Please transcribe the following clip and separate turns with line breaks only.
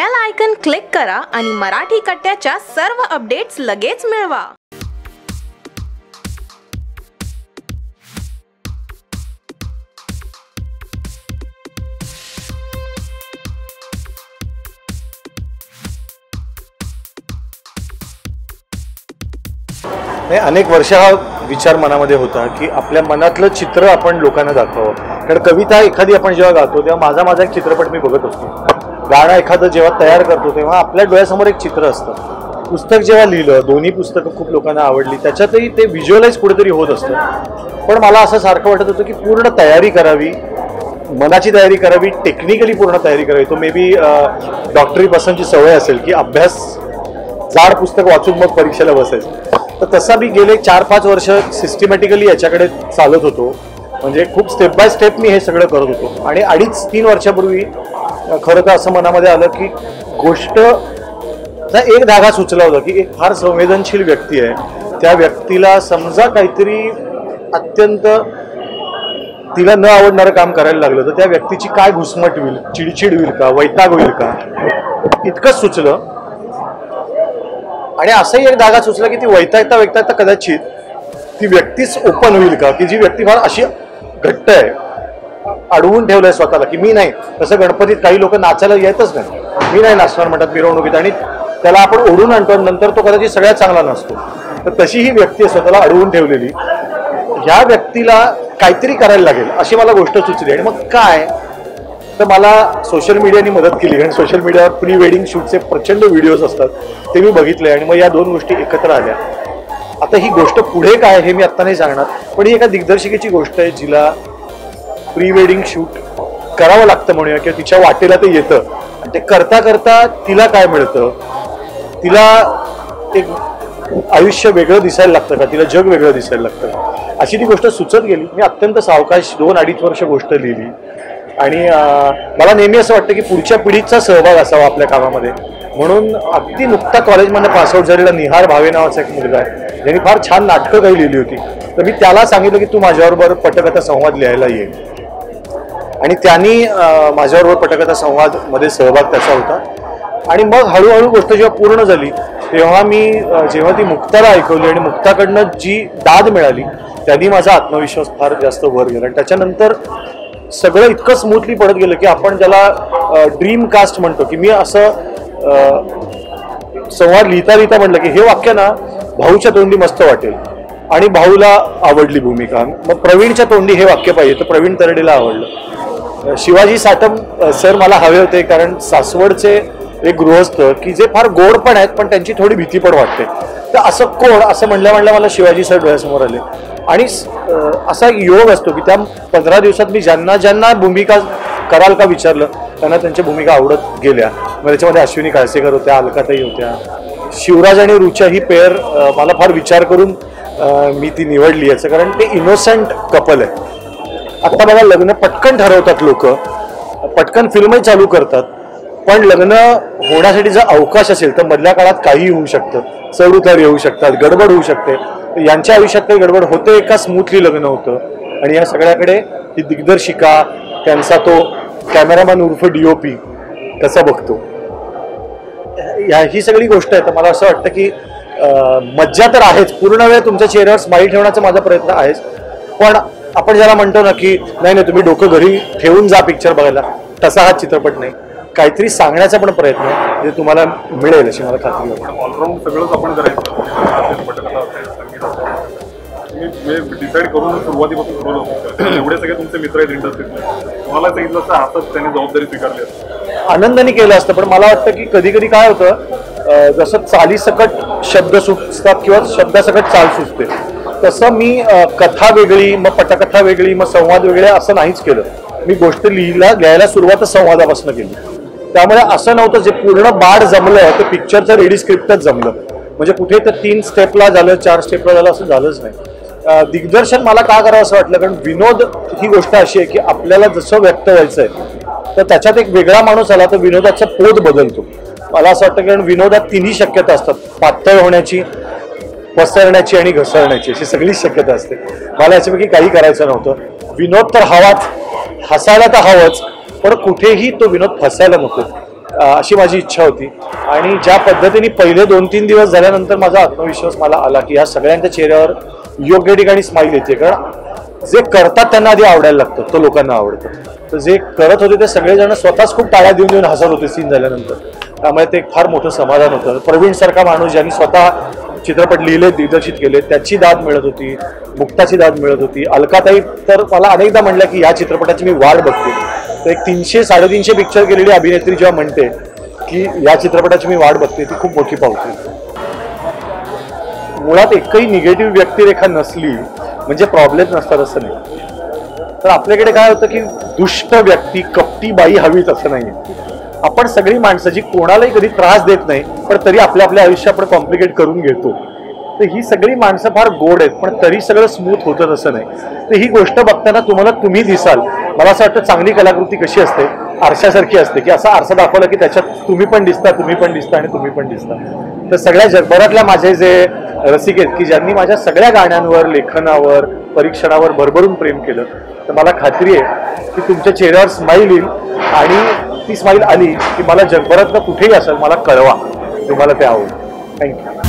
Bell icon click करा आणि मराठी कट्ट्याच्या सर्व अपडेट्स लगेच मिळवा.
अनेक वर्ष हा विचार मनामध्ये होता की आपल्या मनातलं चित्र आपण लोकांना दाखवावं. कारण कविता एखादी आपण जेव्हा गातो तेव्हा माझा माझा एक चित्रपट मी बघत असतो. गाणं एखादं जेव्हा तयार करतो तेव्हा आपल्या डोळ्यासमोर एक चित्र असतं. पुस्तक जेव्हा लिहिलं दोन्ही पुस्तकं खूप लोकांना आवडली त्याच्यातही ते व्हिज्युअलाइज कुठेतरी होत असतं. पण मला असं सारखं वाटत होतं की पूर्ण तयारी करावी मनाची तयारी करावी टेक्निकली पूर्ण तयारी करावी. तो मे बी डॉक्टरी पसंतची सवय असेल की अभ्यास जाड पुस्तक वाचून मग परीक्षेला बसायचं. तर तसा मी गेले चार पाच वर्ष सिस्टमॅटिकली याच्याकडे चालत होतो. म्हणजे खूप स्टेप बाय स्टेप मी हे सगळं करत होतो. आणि अडीच तीन वर्षापूर्वी खरं तर असं मनामध्ये आलं की गोष्ट एक धागा सुचला होता की एक फार संवेदनशील व्यक्ती आहे. त्या व्यक्तीला समजा काहीतरी अत्यंत तिला न आवडणारं काम करायला लागलं तर त्या व्यक्तीची काय घुसमट होईल चिडचिड होईल का वैताग होईल का? इतकंच सुचलं. आणि असंही एक धागा सुचला की ती वैतागता वैतागता कदाचित ती व्यक्तीच ओपन होईल का? की जी व्यक्ती फार अशी घट्ट आहे. अडवून ठेवलंय स्वतःला की मी नाही. तसं गणपतीत काही लोक नाचायला येतच नाही. मी नाही नाचणार म्हणतात मिरवणुकीत. आणि त्याला आपण ओढून आणतो आणि नंतर तो कदाचित सगळ्यात चांगला नसतो तर तशी ही व्यक्ती आहे स्वतःला अडवून ठेवलेली. ह्या व्यक्तीला काहीतरी करायला लागेल अशी मला गोष्ट सुचली. आणि मग काय? तर मला सोशल मीडियाने मदत केली. कारण सोशल मीडियावर प्री वेडिंग शूटचे प्रचंड व्हिडिओज असतात. ते मी बघितले आणि मग या दोन गोष्टी एकत्र आल्या. आता ही गोष्ट पुढे काय हे मी आत्ता नाही सांगणार. पण ही एका दिग्दर्शिकेची गोष्ट आहे जिला प्री वेडिंग शूट करावं लागतं म्हणूया किंवा तिच्या वाटेला ते येतं. आणि ते करता करता तिला काय मिळतं? तिला एक आयुष्य वेगळं दिसायला लागतं का? तिला जग वेगळं दिसायला लागतं अशी ती गोष्ट सुचत गेली. मी अत्यंत सावकाश दोन अडीच वर्ष गोष्ट लिहिली. आणि मला नेहमी असं वाटतं की पुढच्या पिढीचा सहभाग असावा आपल्या कामामध्ये. म्हणून अगदी नुकता कॉलेजमध्ये पासआउट झालेला निहार भावे नावाचा एक मुलगा आहे. ज्यांनी फार छान नाटकं काही लिहिली होती. तर मी त्याला सांगितलं की तू माझ्याबरोबर पटकथा संवाद लिहायला ये. आणि त्यांनी माझ्याबरोबर पटकथा संवादमध्ये सहभाग त्याचा होता. आणि मग हळूहळू गोष्ट जेव्हा पूर्ण झाली तेव्हा मी जेव्हा ती मुक्ताला ऐकवली आणि मुक्ताकडनं जी दाद मिळाली त्यांनी माझा आत्मविश्वास फार जास्त वर गेला आणि त्याच्यानंतर सगळं इतकं स्मूथली पडत गेलं की आपण ज्याला ड्रीम कास्ट म्हणतो की मी असं संवाद लिहिता लिहिता म्हटलं की हे वाक्य ना भाऊच्या तोंडी मस्त वाटेल आणि भाऊला आवडली भूमिका. मग प्रवीणच्या तोंडी हे वाक्य पाहिजे तर प्रवीण तरडेला आवडलं. शिवाजी साटम सर मला हवे होते कारण सासवडचे एक गृहस्थ की जे फार गोड पण आहेत पण त्यांची थोडी भीती पण वाटते. तर असं कोण असं म्हणल्या म्हणल्या मला शिवाजी सर डोळ्यासमोर आले. आणि असा एक योग असतो की त्या पंधरा दिवसात मी ज्यांना ज्यांना भूमिका कराल का विचारलं त्यांना त्यांच्या भूमिका आवडत गेल्या. मग त्याच्यामध्ये अश्विनी काळसेकर होत्या अलकाताई होत्या. शिवराज आणि रुचा ही पेअर मला फार विचार करून मी ती निवडली. याचं कारण ते इनोसंट कपल आहे आता बघा लग्न पटकन ठरवतात लोक. पटकन फिल्मही चालू करतात. पण लग्न होण्यासाठी जर अवकाश असेल तर मधल्या काळात काही होऊ शकतं. चढउतार येऊ शकतात गडबड होऊ शकते. यांच्या आयुष्यात काही गडबड होते का? स्मूथली लग्न होतं. आणि या सगळ्याकडे ही दिग्दर्शिका त्यांचा तो कॅमेरामॅन उर्फ डीओपी कसा बघतो? ह्या- ही सगळी गोष्ट आहे. तर मला असं वाटतं की मज्जा तर आहेच. पूर्ण वेळ तुमच्या चेहऱ्यावर स्माईल ठेवण्याचा माझा प्रयत्न आहेच. पण आपण ज्याला म्हणतो ना की नाही नाही तुम्ही डोकं घरी ठेवून जा पिक्चर बघायला. तसा हा चित्रपट नाही. काहीतरी सांगण्याचा पण प्रयत्न आहे जे तुम्हाला मिळेल अशी मला खात्री
ऑलराऊंड सगळंच आपण डिसाईड करून सुरुवातीपासून सुरू एवढे सगळे तुमचे मित्र आहेत इंडस्ट्रीतले तुम्हाला सांगितलं असं हातात त्यांनी जबाबदारी स्वीकारली असते.
आनंदाने केलं असतं पण मला वाटतं की कधी कधी काय होतं जसं चालीसकट शब्द सुचतात किंवा शब्दासकट चाल सुचते. तसं मी कथा वेगळी मग पटकथा वेगळी मग संवाद वेगळे असं नाहीच केलं. मी गोष्ट लिहिला लिहायला सुरुवातच संवादापासून केली. त्यामुळे असं नव्हतं जे पूर्ण बाळ जमलं ते पिक्चरचं रेडी स्क्रिप्टच जमलं. म्हणजे कुठे तर तीन स्टेपला झालं चार स्टेपला झालं असं झालंच नाही. दिग्दर्शन मला का करावं असं वाटलं? कारण विनोद ही गोष्ट अशी आहे की आपल्याला जसं व्यक्त व्हायचं आहे तर त्याच्यात एक वेगळा माणूस आला तर विनोदाचा पोत बदलतो. मला असं वाटतं कारण विनोदात तिन्ही शक्यता असतात. पातळ होण्याची पसरण्याची आणि घसरण्याची अशी सगळीच शक्यता असते. मला याच्यापैकी काही करायचं नव्हतं. विनोद तर हवाच हसायला तर हवंच पण कुठेही तो विनोद फसायला नको अशी माझी इच्छा होती. आणि ज्या पद्धतीने पहिले दोन तीन दिवस झाल्यानंतर माझा आत्मविश्वास मला आला की या सगळ्यांच्या चेहऱ्यावर योग्य ठिकाणी स्माईल येते. कारण जे करतात त्यांना आधी आवडायला लागतं तो लोकांना आवडतं. तर जे करत होते ते सगळेजण स्वतःच खूप टाळ्या देऊन देऊन हसत होते सीन झाल्यानंतर. त्यामुळे ते एक फार मोठं समाधान होतं. प्रवीण सारखा माणूस ज्यांनी स्वतः चित्रपट लिहिले दिग्दर्शित केले त्याची दाद मिळत होती मुक्ताची दाद मिळत होती. अलकाताई तर मला अनेकदा म्हणलं की या चित्रपटाची मी वाट बघते. तर एक तीनशे साडेतीनशे पिक्चर केलेली अभिनेत्री जेव्हा म्हणते की या चित्रपटाची मी वाट बघते ती खूप मोठी पावती. मुळात एकही निगेटिव्ह व्यक्तिरेखा नसली म्हणजे प्रॉब्लेम नसतात असं नाही. तर आपल्याकडे काय होतं की दुष्ट व्यक्ती कपटी बाई हवीच असं नाही आपण सगळी माणसं जी कोणालाही कधी त्रास देत नाही पण तरी आपल्या आपल्या आयुष्य आपण कॉम्प्लिकेट करून घेतो. तर ही सगळी माणसं फार गोड आहेत पण तरी सगळं स्मूथ होतं तसं नाही. तर ही गोष्ट बघताना तुम्हाला तुम्ही दिसाल. मला असं वाटतं चांगली कलाकृती कशी असते? आरशासारखी असते. की असा आरसा दाखवला की त्याच्यात तुम्ही पण दिसता तुम्ही पण दिसता आणि तुम्ही पण दिसता. तर सगळ्या जगभरातल्या माझे जे रसिक आहेत की ज्यांनी माझ्या सगळ्या गाण्यांवर लेखनावर परीक्षणावर भरभरून प्रेम केलं. तर मला खात्री आहे की तुमच्या चेहऱ्यावर स्माईल येईल आणि ती स्माईल आली की मला जगभरातलं कुठेही असेल मला कळवा. तुम्हाला ते आवडेल. थँक्यू